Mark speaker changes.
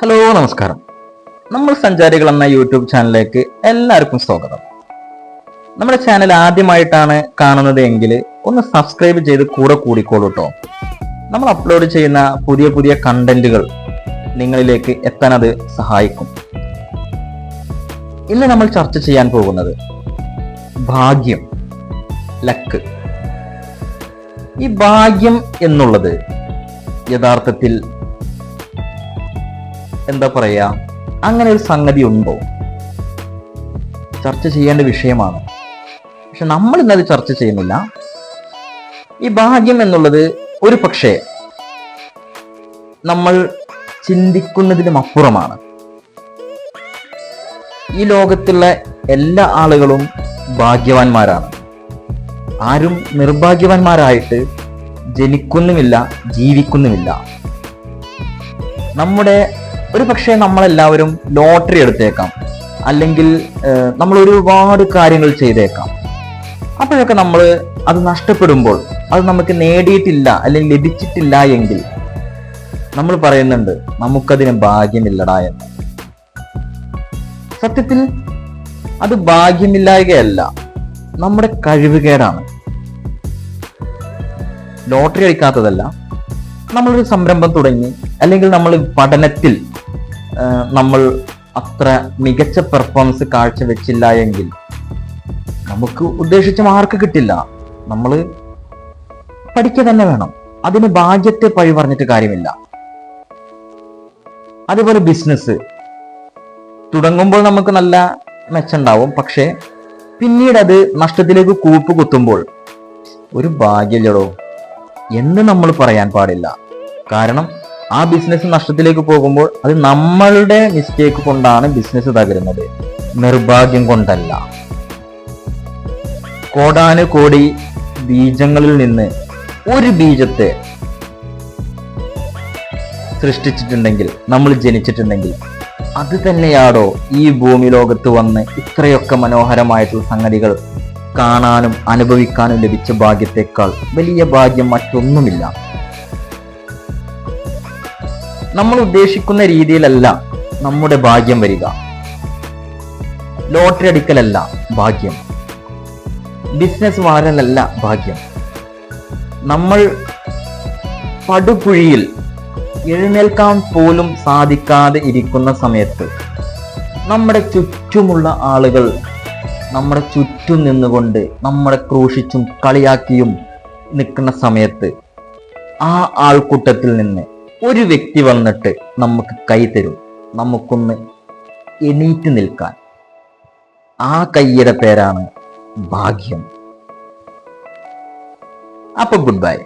Speaker 1: Hello നമസ്കാരം. നമ്മൾ സഞ്ചാരികൾ എന്ന യൂട്യൂബ് ചാനലിലേക്ക് എല്ലാവർക്കും സ്വാഗതം. നമ്മുടെ ചാനൽ ആദ്യമായിട്ടാണ് കാണുന്നത് എങ്കിൽ ഒന്ന് സബ്സ്ക്രൈബ് ചെയ്ത് കൂടെ കൂടിക്കോളൂ കേട്ടോ നമ്മൾ അപ്ലോഡ് ചെയ്യുന്ന പുതിയ പുതിയ കണ്ടന്റുകൾ നിങ്ങളിലേക്ക് എത്താൻ അത് സഹായിക്കും. ഇന്ന് നമ്മൾ ചർച്ച ചെയ്യാൻ പോകുന്നത് ഭാഗ്യം ലക്ക് ഈ ഭാഗ്യം എന്നുള്ളത് യഥാർത്ഥത്തിൽ എന്താ പറയാ അങ്ങനെ ഒരു സംഗതി ഉണ്ടോ? ചർച്ച ചെയ്യേണ്ട വിഷയമാണ്. പക്ഷെ നമ്മൾ ഇന്നത് ചർച്ച ചെയ്യുന്നില്ല. ഈ ഭാഗ്യം എന്നുള്ളത് ഒരു പക്ഷേ നമ്മൾ ചിന്തിക്കുന്നതിനും അപ്പുറമാണ്. ഈ ലോകത്തുള്ള എല്ലാ ആളുകളും ഭാഗ്യവാന്മാരാണ്. ആരും നിർഭാഗ്യവാന്മാരായിട്ട് ജനിക്കുന്നുമില്ല ജീവിക്കുന്നുമില്ല. നമ്മുടെ ഒരു പക്ഷേ നമ്മളെല്ലാവരും ലോട്ടറി എടുത്തേക്കാം. അല്ലെങ്കിൽ നമ്മൾ ഒരുപാട് കാര്യങ്ങൾ ചെയ്തേക്കാം. അപ്പോഴൊക്കെ നമ്മൾ അത് നഷ്ടപ്പെടുമ്പോൾ അത് നമുക്ക് നേടിയിട്ടില്ല അല്ലെങ്കിൽ ലഭിച്ചിട്ടില്ല എങ്കിൽ നമ്മൾ പറയുന്നുണ്ട് നമുക്കതിന് ഭാഗ്യമില്ലടാ എന്ന്. സത്യത്തിൽ അത് ഭാഗ്യമില്ലായകയല്ല നമ്മുടെ കഴിവുകേടാണ്. ലോട്ടറി അടിക്കാത്തതല്ല നമ്മളൊരു സംരംഭം തുടങ്ങി അല്ലെങ്കിൽ നമ്മൾ പഠനത്തിൽ നമ്മൾ അത്ര മികച്ച പെർഫോമൻസ് കാഴ്ചവെച്ചില്ല എങ്കിൽ നമുക്ക് ഉദ്ദേശിച്ച മാർക്ക് കിട്ടില്ല. നമ്മൾ പഠിക്കുക തന്നെ വേണം. അതിന് ഭാഗ്യത്തെ പഴി പറഞ്ഞിട്ട് കാര്യമില്ല. അതേപോലെ ബിസിനസ് തുടങ്ങുമ്പോൾ നമുക്ക് നല്ല മെച്ചുണ്ടാവും പക്ഷേ പിന്നീട് അത് നഷ്ടത്തിലേക്ക് കൂപ്പ് കുത്തുമ്പോൾ ഒരു ഭാഗ്യല്ലടോ എന്ന് നമ്മൾ പറയാൻ പാടില്ല. കാരണം ആ ബിസിനസ് നഷ്ടത്തിലേക്ക് പോകുമ്പോൾ അത് നമ്മളുടെ മിസ്റ്റേക്ക് കൊണ്ടാണ് ബിസിനസ് തകരുന്നത്. നിർഭാഗ്യം കൊണ്ടല്ല. കോടാനുകോടി ബീജങ്ങളിൽ നിന്ന് ഒരു ബീജത്തെ സൃഷ്ടിച്ചിട്ടുണ്ടെങ്കിൽ നമ്മൾ ജനിച്ചിട്ടുണ്ടെങ്കിൽ അത് തന്നെയാടോ ഈ ഭൂമി ലോകത്ത് വന്ന് ഇത്രയൊക്കെ മനോഹരമായിട്ടുള്ള സംഗതികൾ കാണാനും അനുഭവിക്കാനും ലഭിച്ച ഭാഗ്യത്തെക്കാൾ വലിയ ഭാഗ്യം മറ്റൊന്നുമില്ല. നമ്മൾ ഉദ്ദേശിക്കുന്ന രീതിയിലല്ല നമ്മുടെ ഭാഗ്യം വരിക. ലോട്ടറി അടിക്കലല്ല ഭാഗ്യം. ബിസിനസ് വാരലല്ല ഭാഗ്യം. നമ്മൾ പടുകുഴിയിൽ എഴുന്നേൽക്കാൻ പോലും സാധിക്കാതെ ഇരിക്കുന്ന സമയത്ത് നമ്മുടെ ചുറ്റുമുള്ള ആളുകൾ നമ്മുടെ ചുറ്റും നിന്നുകൊണ്ട് നമ്മളെ ക്രൂശിച്ചും കളിയാക്കിയും നിൽക്കുന്ന സമയത്ത് ആ ആൾക്കൂട്ടത്തിൽ നിന്ന് ഒരു വ്യക്തി വന്നിട്ട് നമുക്ക് കൈ തരും. നമുക്കൊന്ന് എണീറ്റ് നിൽക്കാൻ. ആ കയ്യുടെ പേരാണ് ഭാഗ്യം. അപ്പൊ ഗുഡ് ബൈ